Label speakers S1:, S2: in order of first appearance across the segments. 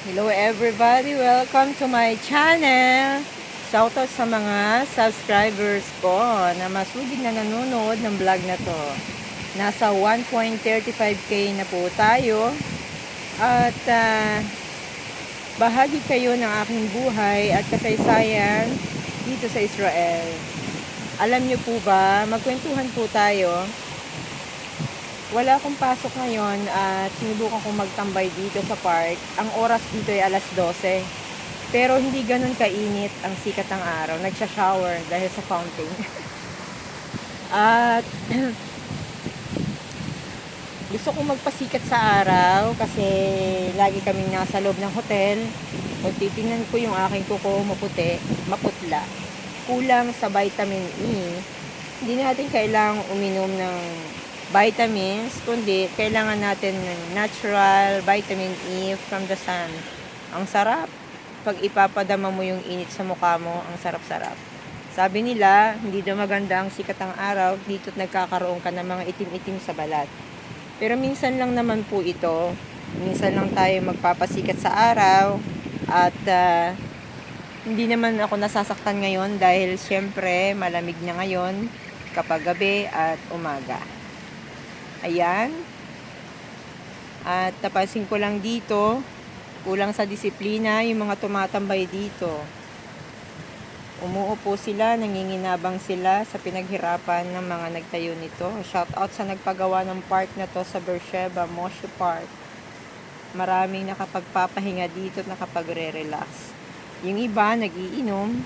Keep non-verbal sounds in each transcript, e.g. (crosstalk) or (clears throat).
S1: Hello everybody, welcome to my channel. Shoutout sa mga subscribers ko na masugid na nanonood ng vlog na to. Nasa 1.35k na po tayo. At ah, bahagi kayo ng aking buhay at kasaysayan dito sa Israel. Alam niyo po ba, magkwentuhan po tayo wala akong pasok ngayon at sinubukan kong magtambay dito sa park. Ang oras dito ay alas 12. Pero hindi ganun kainit ang sikat ng araw. Nagsha-shower dahil sa fountain. (laughs) at (clears throat) gusto kong magpasikat sa araw kasi lagi kaming nasa loob ng hotel. Kung titingnan ko yung aking kuko maputi, maputla. Kulang sa vitamin E. Hindi natin kailangang uminom ng vitamins, kundi kailangan natin ng natural vitamin E from the sun. Ang sarap. Pag ipapadama mo yung init sa mukha mo, ang sarap-sarap. Sabi nila, hindi daw maganda ang sikat ng araw, dito't nagkakaroon ka ng mga itim-itim sa balat. Pero minsan lang naman po ito. Minsan lang tayo magpapasikat sa araw at ah, hindi naman ako nasasaktan ngayon dahil syempre malamig na ngayon kapag gabi at umaga. Ayan. At tapasin ko lang dito, kulang sa disiplina yung mga tumatambay dito. Umuupo sila, nanginginabang sila sa pinaghirapan ng mga nagtayo nito. Shout out sa nagpagawa ng park na to sa Beersheba, Moshe Park. Maraming nakapagpapahinga dito at nakapagre-relax. Yung iba, nagiinom,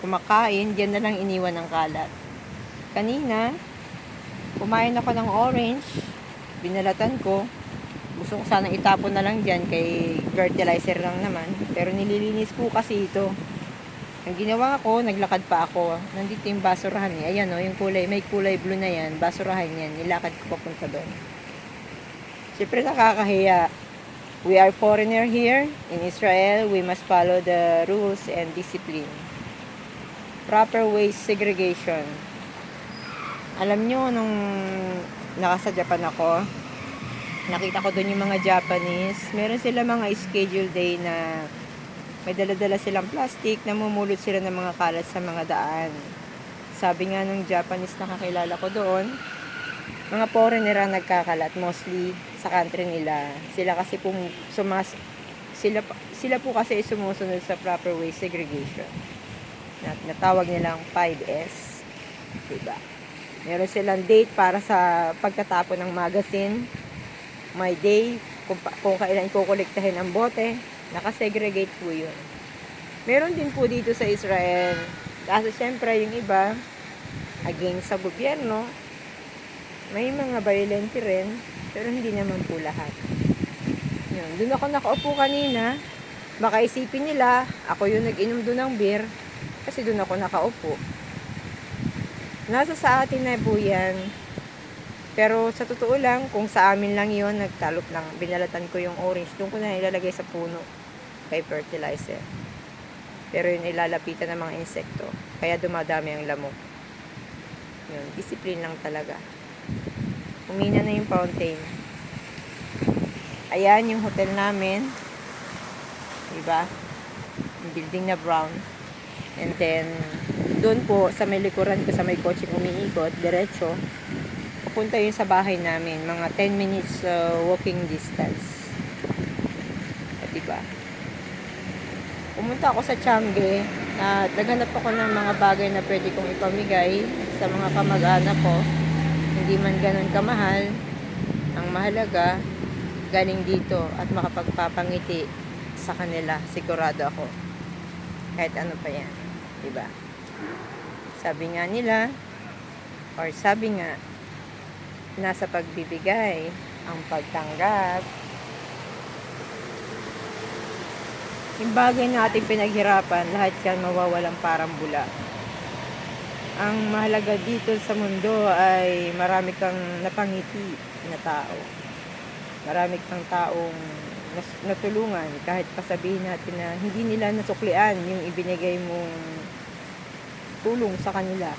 S1: kumakain, diyan na lang iniwan ng kalat. Kanina, kumain ako ng orange, binalatan ko. Gusto ko sanang itapon na lang dyan kay fertilizer lang naman. Pero nililinis po kasi ito. Ang ginawa ko, naglakad pa ako. Nandito yung basurahan niya. Ayan o, yung kulay, may kulay blue na yan. Basurahan yan. Nilakad ko papunta doon. Siyempre nakakahiya. We are foreigner here in Israel. We must follow the rules and discipline. Proper waste segregation. Alam nyo, nung nakasa Japan ako, nakita ko doon yung mga Japanese, meron sila mga schedule day na may dala-dala silang plastic, namumulot sila ng mga kalat sa mga daan. Sabi nga nung Japanese na kakilala ko doon, mga foreigner ang nagkakalat, mostly sa country nila. Sila kasi po sumas, sila, sila po kasi sumusunod sa proper waste segregation. Na, natawag nilang 5S. Diba? Meron silang date para sa pagtatapon ng magazine. May day kung, kung kailan kukolektahin ang bote. Nakasegregate po yun. Meron din po dito sa Israel. Kaso syempre yung iba, against sa gobyerno, may mga violent rin, pero hindi naman po lahat. Yun. Doon ako nakaupo kanina, makaisipin nila, ako yung nag-inom doon ng beer, kasi doon ako nakaupo. Nasa sa atin na po yan. Pero sa totoo lang, kung sa amin lang yon nagtalop lang, binalatan ko yung orange, doon ko na ilalagay sa puno kay fertilizer. Pero yun ilalapitan ng mga insekto. Kaya dumadami ang lamok. Yun, discipline lang talaga. Umina na yung fountain. Ayan yung hotel namin. Diba? Yung building na brown. And then, doon po, sa may likuran ko, sa may kotse umiikot, diretso, pupunta yun sa bahay namin. Mga 10 minutes uh, walking distance. At diba? Pumunta ako sa Chamge at naghanap ako ng mga bagay na pwede kong ipamigay sa mga kamag-anak ko. Hindi man ganun kamahal. Ang mahalaga, galing dito at makapagpapangiti sa kanila. Sigurado ako. Kahit ano pa yan. Diba? Sabi nga nila, or sabi nga, nasa pagbibigay ang pagtanggap. Yung bagay na ating pinaghirapan, lahat yan mawawalang parang bula. Ang mahalaga dito sa mundo ay marami kang napangiti na tao. Marami kang taong natulungan kahit pasabihin natin na hindi nila nasuklian yung ibinigay mong tulong sa kanila.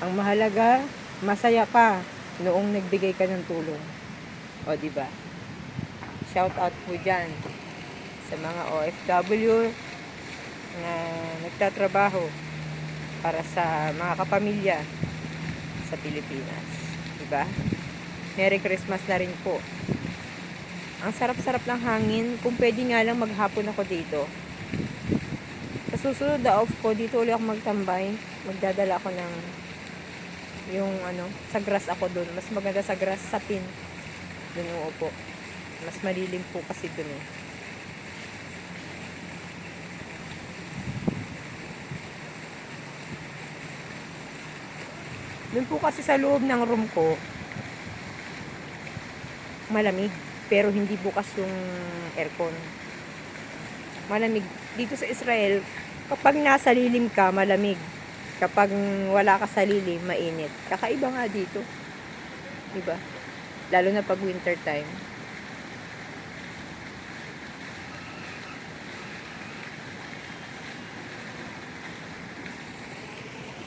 S1: Ang mahalaga, masaya ka noong nagbigay ka ng tulong. O, di ba? Shout out po dyan sa mga OFW na nagtatrabaho para sa mga kapamilya sa Pilipinas. Diba? Merry Christmas na rin po. Ang sarap-sarap ng hangin. Kung pwede nga lang maghapon ako dito. Susunod na off ko, dito ulit ako magtambay. Magdadala ako ng yung ano, sa grass ako doon. Mas maganda sa grass sa pin. Doon uupo. Mas malilim po kasi doon eh. Doon po kasi sa loob ng room ko, malamig. Pero hindi bukas yung aircon. Malamig. Dito sa Israel, kapag nasa lilim ka, malamig. Kapag wala ka sa lilim, mainit. Kakaiba nga dito. Diba? Lalo na pag winter time.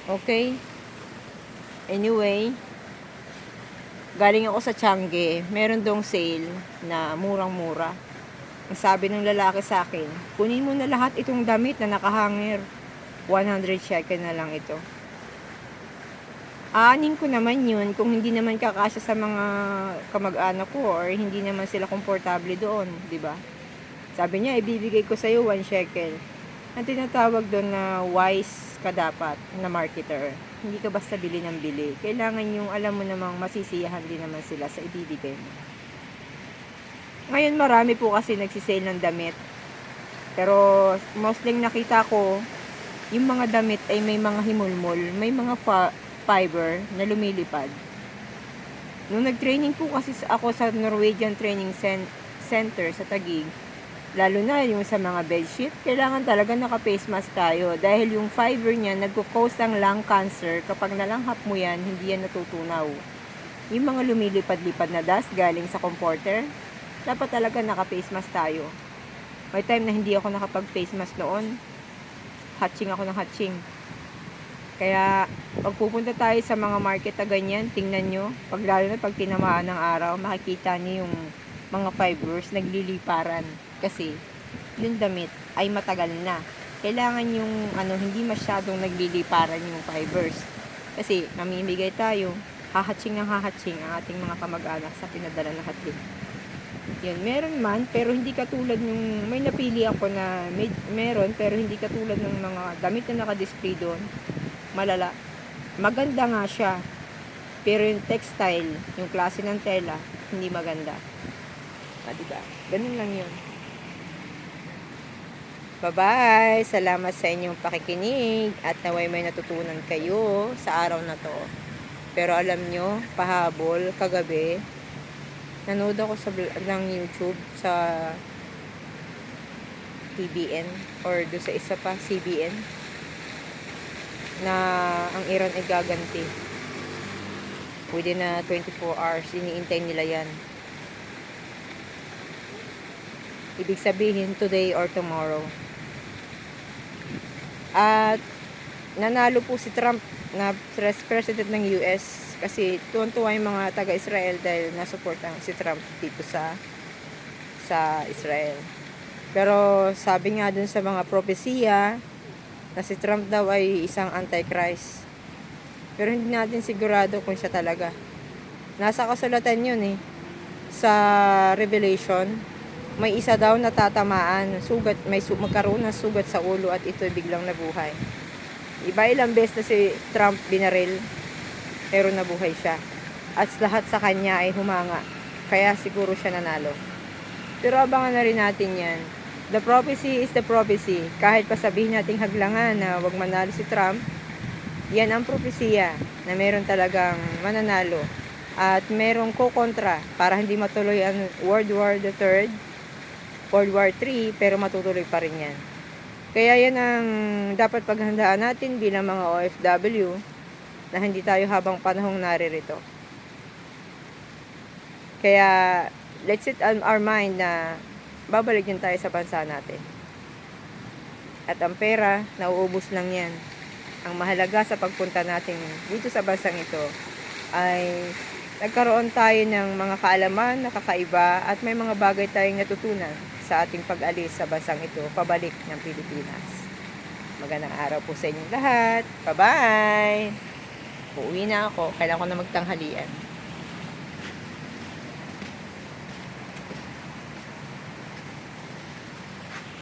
S1: Okay. Anyway, galing ako sa Changi, meron dong sale na murang-mura. Sabi ng lalaki sa akin, kunin mo na lahat itong damit na nakahangir. 100 shekel na lang ito. Aanin ko naman yun kung hindi naman kakasya sa mga kamag-anak ko or hindi naman sila komportable doon, di ba? Sabi niya, ibibigay ko sa'yo 1 shekel. Ang tinatawag doon na wise ka dapat na marketer. Hindi ka basta bili ng bili. Kailangan yung alam mo namang masisiyahan din naman sila sa ibibigay mo. Ngayon marami po kasi nagsisale ng damit. Pero mostly nakita ko, yung mga damit ay may mga himulmol, may mga fiber na lumilipad. Nung nag-training po kasi ako sa Norwegian Training Cen- Center sa Taguig, lalo na yung sa mga bedsheet, kailangan talaga naka-face mask tayo dahil yung fiber niya nagko-cause ng lung cancer kapag nalanghap mo yan, hindi yan natutunaw. Yung mga lumilipad-lipad na dust galing sa comforter, dapat talaga naka-face mask tayo. May time na hindi ako nakapag-face mask noon, hatching ako ng hatching. Kaya, pag pupunta tayo sa mga market na ganyan, tingnan nyo, pag lalo na pag tinamaan ng araw, makikita nyo yung mga fibers nagliliparan. Kasi, yung damit ay matagal na. Kailangan yung ano, hindi masyadong nagliliparan yung fibers. Kasi, namimigay tayo, hahatching ng hahatching ang ating mga kamag-anak sa pinadala na hatid. Yun, meron man, pero hindi katulad yung, may napili ako na may, meron, pero hindi katulad ng mga damit na nakadisplay doon. Malala. Maganda nga siya. Pero yung textile, yung klase ng tela, hindi maganda. Ah, diba? Ganun lang yun. Bye-bye! Salamat sa inyong pakikinig at naway may natutunan kayo sa araw na to. Pero alam nyo, pahabol, kagabi, nanood ako sa ng YouTube sa TBN or do sa isa pa, CBN na ang Iran ay gaganti. Within na 24 hours iniintay nila yan. Ibig sabihin today or tomorrow. At nanalo po si Trump na pres- president ng US kasi tuwan-tuwa yung mga taga-Israel dahil nasuportan si Trump dito sa sa Israel. Pero sabi nga dun sa mga propesiya na si Trump daw ay isang antichrist. Pero hindi natin sigurado kung siya talaga. Nasa kasulatan yun eh. Sa Revelation, may isa daw na tatamaan, sugat, may su- magkaroon ng sugat sa ulo at ito biglang nabuhay. Iba ilang beses na si Trump binaril, pero nabuhay siya. At lahat sa kanya ay humanga. Kaya siguro siya nanalo. Pero abangan na rin natin yan. The prophecy is the prophecy. Kahit pa sabihin nating haglangan na wag manalo si Trump, yan ang propesya na meron talagang mananalo. At merong kokontra para hindi matuloy ang World War Third, World War 3, pero matutuloy pa rin yan. Kaya yan ang dapat paghandaan natin bilang mga OFW na hindi tayo habang panahong naririto. Kaya let's set on our mind na babalik din tayo sa bansa natin. At ang pera, nauubos lang yan. Ang mahalaga sa pagpunta natin dito sa bansang ito ay nagkaroon tayo ng mga kaalaman na kakaiba at may mga bagay tayong natutunan sa ating pag-alis sa bansang ito, pabalik ng Pilipinas. Magandang araw po sa inyong lahat. Bye-bye! Uuwi na ako. Kailangan ko na magtanghalian.